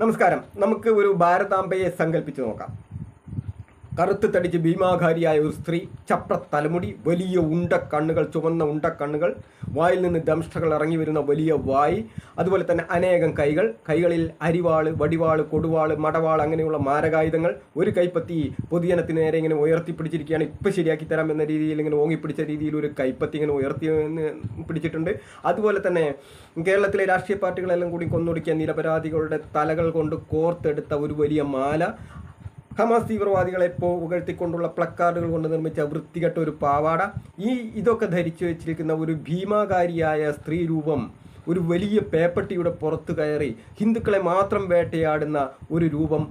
നമസ്കാരം. നമുക്ക് ഒരു ഭാരതാംബയെ സങ്കല്പിച്ച് നോക്കാം. കറുത്ത് തടിച്ച് ഭീമാകാരിയായ ഒരു സ്ത്രീ ചപ്ര തലമുടി വലിയ ഉണ്ട കണ്ണുകൾ ചുവന്ന ഉണ്ട കണ്ണുകൾ വായിൽ നിന്ന് ദംഷ്ടകൾ ഇറങ്ങി വരുന്ന വലിയ വായി അതുപോലെ തന്നെ അനേകം കൈകൾ കൈകളിൽ അരിവാൾ വടിവാൾ കൊടുവാൾ മടവാൾ അങ്ങനെയുള്ള മാരകായുധങ്ങൾ ഒരു കൈപ്പത്തി പൊതുജനത്തിന് നേരെ ഇങ്ങനെ ഉയർത്തിപ്പിടിച്ചിരിക്കുകയാണ്. ഇപ്പം ശരിയാക്കി തരാം എന്ന രീതിയിൽ ഇങ്ങനെ ഓങ്ങിപ്പിടിച്ച രീതിയിൽ ഒരു കൈപ്പത്തി ഇങ്ങനെ ഉയർത്തി പിടിച്ചിട്ടുണ്ട്. അതുപോലെ തന്നെ കേരളത്തിലെ രാഷ്ട്രീയ പാർട്ടികളെല്ലാം കൂടി കൊന്നൊടുക്കിയ നിരപരാധികളുടെ തലകൾ കൊണ്ട് കോർത്തെടുത്ത ഒരു വലിയ മാല ഹമാസ് തീവ്രവാദികളെ ഇപ്പോൾ ഉകഴ്ത്തിക്കൊണ്ടുള്ള പ്ലക്കാർഡുകൾ കൊണ്ട് നിർമ്മിച്ച വൃത്തികെട്ട ഒരു പാവാട. ഈ ഇതൊക്കെ ധരിച്ചു വെച്ചിരിക്കുന്ന ഒരു ഭീമാകാരിയായ സ്ത്രീ രൂപം ഒരു വലിയ പേപ്പട്ടിയുടെ പുറത്തു കയറി ഹിന്ദുക്കളെ മാത്രം വേട്ടയാടുന്ന ഒരു രൂപം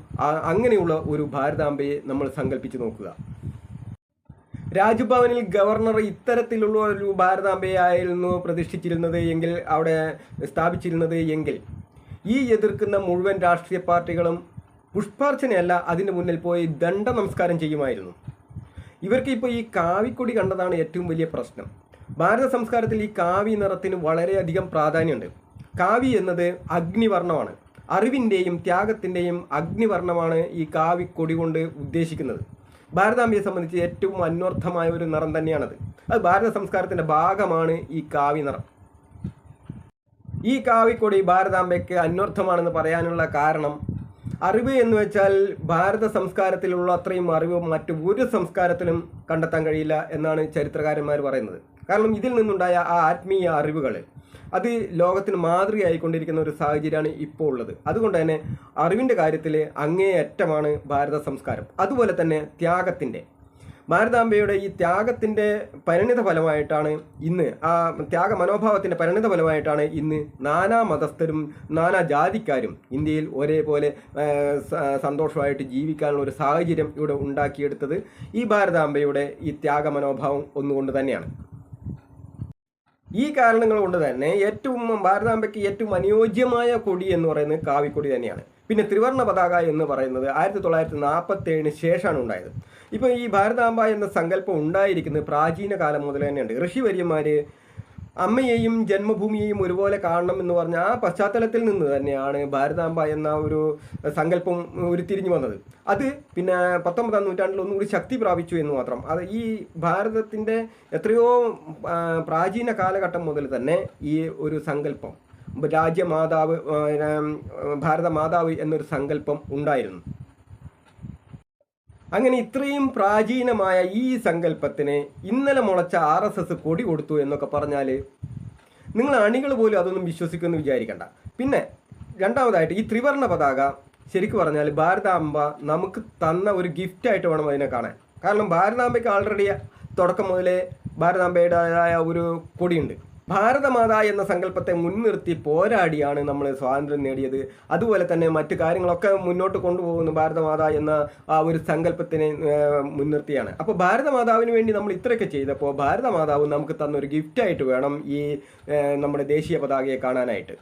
അങ്ങനെയുള്ള ഒരു ഭാരതാംബയെ നമ്മൾ സങ്കല്പിച്ച് നോക്കുക. രാജ്ഭവനിൽ ഗവർണർ ഇത്തരത്തിലുള്ള ഒരു ഭാരതാംബയായിരുന്നു പ്രതിഷ്ഠിച്ചിരുന്നത് എങ്കിൽ അവിടെ സ്ഥാപിച്ചിരുന്നത് എങ്കിൽ ഈ എതിർക്കുന്ന മുഴുവൻ രാഷ്ട്രീയ പാർട്ടികളും പുഷ്പാർച്ചനയല്ല അതിന്റെ മുന്നിൽ പോയി ദണ്ഡ നമസ്കാരം ചെയ്യുമായിരുന്നു. ഇവർക്ക് ഇപ്പോൾ ഈ കാവിക്കൊടി കണ്ടതാണ് ഏറ്റവും വലിയ പ്രശ്നം. ഭാരത സംസ്കാരത്തിൽ ഈ കാവി നിറത്തിന് വളരെയധികം പ്രാധാന്യമുണ്ട്. കാവി എന്നത് അഗ്നിവർണമാണ്. അറിവിന്റെയും ത്യാഗത്തിന്റെയും അഗ്നിവർണമാണ് ഈ കാവിക്കൊടി കൊണ്ട് ഉദ്ദേശിക്കുന്നത്. ഭാരതാംബയെ സംബന്ധിച്ച് ഏറ്റവും അന്വർത്ഥമായ ഒരു നിറം തന്നെയാണത്. അത് ഭാരത സംസ്കാരത്തിന്റെ ഭാഗമാണ് ഈ കാവി നിറം. ഈ കാവിക്കൊടി ഭാരതാംബയ്ക്ക് അന്വർത്ഥമാണെന്ന് പറയാനുള്ള കാരണം അറിവ് എന്ന് വെച്ചാൽ ഭാരത സംസ്കാരത്തിലുള്ള അത്രയും അറിവ് മറ്റു ഒരു സംസ്കാരത്തിലും കണ്ടെത്താൻ കഴിയില്ല എന്നാണ് ചരിത്രകാരന്മാർ പറയുന്നത്. കാരണം ഇതിൽ നിന്നുണ്ടായ ആ ആത്മീയ അറിവുകൾ അത് ലോകത്തിന് മാതൃകയായിക്കൊണ്ടിരിക്കുന്ന ഒരു സാഹചര്യമാണ് ഇപ്പോൾ ഉള്ളത്. അതുകൊണ്ട് തന്നെ അറിവിന്റെ കാര്യത്തിൽ അങ്ങേയറ്റമാണ് ഭാരത സംസ്കാരം. അതുപോലെ തന്നെ ത്യാഗത്തിന്റെ ഭാരതാംബയുടെ ഈ ത്യാഗത്തിന്റെ പരിണിത ഫലമായിട്ടാണ് ഇന്ന് ആ ത്യാഗ മനോഭാവത്തിന്റെ പരിണിത ഫലമായിട്ടാണ് ഇന്ന് നാനാ മതസ്ഥരും നാനാ ജാതിക്കാരും ഇന്ത്യയിൽ ഒരേപോലെ സന്തോഷമായിട്ട് ജീവിക്കാനുള്ള ഒരു സാഹചര്യം ഇവിടെ ഉണ്ടാക്കിയെടുത്തത് ഈ ഭാരതാംബയുടെ ഈ ത്യാഗ മനോഭാവം ഒന്നുകൊണ്ട് തന്നെയാണ്. ഈ കാരണങ്ങൾ കൊണ്ട് തന്നെ ഏറ്റവും ഭാരതാംബയ്ക്ക് ഏറ്റവും അനുയോജ്യമായ കൊടി എന്ന് പറയുന്നത് കാവിക്കൊടി തന്നെയാണ്. പിന്നെ ത്രിവർണ പതാക എന്ന് പറയുന്നത് ആയിരത്തി തൊള്ളായിരത്തി നാൽപ്പത്തി ഏഴിന് ശേഷമാണ് ഉണ്ടായത്. ഇപ്പോൾ ഈ ഭാരതാംബ എന്ന സങ്കല്പം ഉണ്ടായിരിക്കുന്നത് പ്രാചീന കാലം മുതൽ തന്നെയുണ്ട്. ഋഷിവര്യന്മാർ അമ്മയെയും ജന്മഭൂമിയെയും ഒരുപോലെ കാണണം എന്ന് പറഞ്ഞ ആ പശ്ചാത്തലത്തിൽ നിന്ന് തന്നെയാണ് ഭാരതാംബ എന്ന ഒരു സങ്കല്പം ഉരുത്തിരിഞ്ഞു വന്നത്. അത് പിന്നെ പത്തൊമ്പതാം നൂറ്റാണ്ടിൽ ഒന്നുകൂടി ശക്തി പ്രാപിച്ചു എന്ന് മാത്രം. അത് ഈ ഭാരതത്തിന്റെ എത്രയോ പ്രാചീന കാലഘട്ടം മുതൽ തന്നെ ഈ ഒരു സങ്കല്പം രാജ്യമാതാവ് ആ, ഭാരത മാതാവ് എന്നൊരു സങ്കല്പം ഉണ്ടായിരുന്നു. അങ്ങനെ ഇത്രയും പ്രാചീനമായ ഈ സങ്കല്പത്തിന് ഇന്നലെ മുളച്ച ആർ എസ് എസ് കൊടി കൊടുത്തു എന്നൊക്കെ പറഞ്ഞാൽ നിങ്ങൾ അണികൾ പോലും അതൊന്നും വിശ്വസിക്കുമെന്ന് വിചാരിക്കണ്ട. പിന്നെ രണ്ടാമതായിട്ട് ഈ ത്രിവർണ പതാക ശരിക്കും പറഞ്ഞാൽ ഭാരതാംബ നമുക്ക് തന്ന ഒരു ഗിഫ്റ്റായിട്ട് വേണം അതിനെ കാണാൻ. കാരണം ഭാരതാംബയ്ക്ക് ആൾറെഡി തുടക്കം മുതലേ ഭാരതാംബയുടേതായ ഒരു കൊടിയുണ്ട്. ഭാരതമാത എന്ന സങ്കല്പത്തെ മുൻനിർത്തി പോരാടിയാണ് നമ്മൾ സ്വാതന്ത്ര്യം നേടിയത്. അതുപോലെ തന്നെ മറ്റു കാര്യങ്ങളൊക്കെ മുന്നോട്ട് കൊണ്ടുപോകുന്നു ഭാരതമാത എന്ന ആ ഒരു സങ്കല്പത്തിനെ മുൻനിർത്തിയാണ്. അപ്പോൾ ഭാരതമാതാവിന് വേണ്ടി നമ്മൾ ഇത്രയൊക്കെ ചെയ്തപ്പോൾ ഭാരതമാതാവ് നമുക്ക് തന്നൊരു ഗിഫ്റ്റായിട്ട് വേണം ഈ നമ്മുടെ ദേശീയ പതാകയെ കാണാനായിട്ട്.